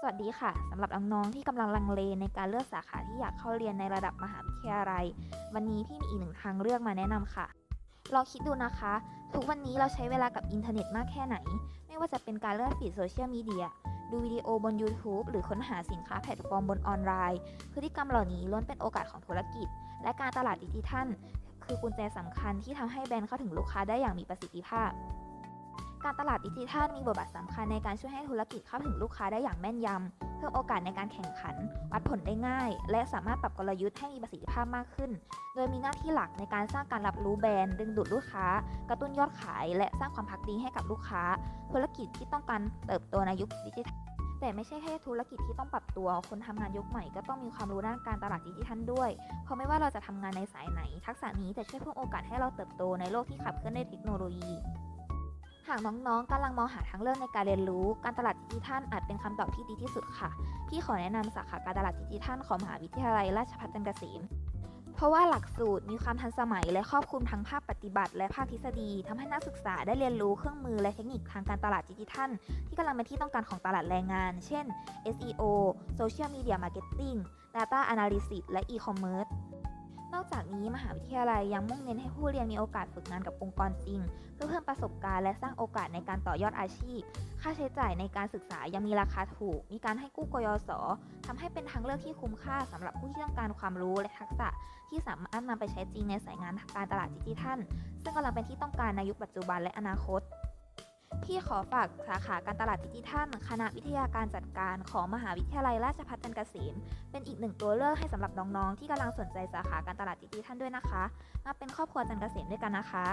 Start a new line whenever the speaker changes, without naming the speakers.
สวัสดีค่ะสำหรับน้องๆที่กำลังลังเลในการเลือกสาขาที่อยากเข้าเรียนในระดับมหาวิทยาลัย วันนี้พี่มีอีกหนึ่งทางเลือกมาแนะนำค่ะลองคิดดูนะคะ ทุกวันนี้เราใช้เวลากับอินเทอร์เน็ตมากแค่ไหน ไม่ว่าจะเป็นการเลื่อนฟีดโซเชียลมีเดียดูวิดีโอบน YouTube หรือค้นหาสินค้าแพลตฟอร์มบนออนไลน์ พฤติกรรมเหล่านี้ล้วนเป็นโอกาสของธุรกิจ และการตลาดดิจิทัล คือกุญแจสำคัญที่ทำให้แบรนด์เข้าถึงลูกค้าได้อย่างมีประสิทธิภาพ การตลาดดิจิทัลมีบทบาทสำคัญในการช่วยให้ธุรกิจเข้าถึงลูกค้าได้อย่างแม่นยำ เพิ่มโอกาสในการแข่งขัน วัดผลได้ง่าย และสามารถปรับกลยุทธ์ให้มีประสิทธิภาพมากขึ้น โดยมีหน้าที่หลักในการสร้างการรับรู้แบรนด์ดึงดูดลูกค้า กระตุ้นยอดขาย และสร้างความพักดีให้กับลูกค้า ธุรกิจที่ต้องการเติบโตในยุคดิจิทัลแต่ไม่ใช่แค่ธุรกิจที่ต้องปรับตัว คนทำงานยุคใหม่ก็ต้องมีความรู้ด้านการตลาดดิจิทัลด้วย เพราะไม่ว่าเราจะทำงานในสายไหน ทักษะนี้จะช่วยเพิ่มโอกาสให้เราเติบโตในโลกที่ขับเคลื่อนด้วยเทคโนโลยี หากน้องๆกำลังมองหาทางเลือกในการเรียนรู้ การตลาดดิจิทัลอาจเป็นคำตอบที่ดีที่สุดค่ะ พี่ขอแนะนำสาขาการตลาดดิจิทัลของมหาวิทยาลัยราชภัฏจันทร์เกษมเพราะว่าหลักสูตรมีความทันสมัยและครอบคลุมทั้งภาคปฏิบัติ และภาคทฤษฎีทำให้นักศึกษาได้เรียนรู้เครื่องมือและเทคนิคทางการตลาดดิจิทัล ที่กำลังเป็นที่ต้องการของตลาดแรงงาน เช่น SEO Social Media Marketing Data Analysis และ E-commerce นอกจากนี้มหาวิทยาลัยยังมุ่งเน้นให้ผู้เรียนมีโอกาสฝึกงานกับองค์กรจริง เพื่อเพิ่มประสบการณ์และสร้างโอกาสในการต่อยอดอาชีพ ค่าใช้จ่ายในการศึกษายังมีราคาถูก มีการให้กู้กยศทำให้เป็นทางเลือกที่คุ้มค่าสำหรับผู้ที่ต้องการความรู้และทักษะที่สามารถนำไปใช้จริงในสายงานการตลาดดิจิทัล ซึ่งกำลังเป็นที่ต้องการในยุคปัจจุบันและอนาคต พี่ขอฝากสาขาการตลาดดิจิทัล คณะวิทยาการจัดการของมหาวิทยาลัยราชภัฏจันทร์เกษม เป็นอีกหนึ่งตัวเลือกให้สำหรับน้องๆ ที่กำลังสนใจสาขาการตลาดดิจิทัลด้วยนะคะ มาเป็นครอบครัวจันทร์เกษมด้วยกันนะคะ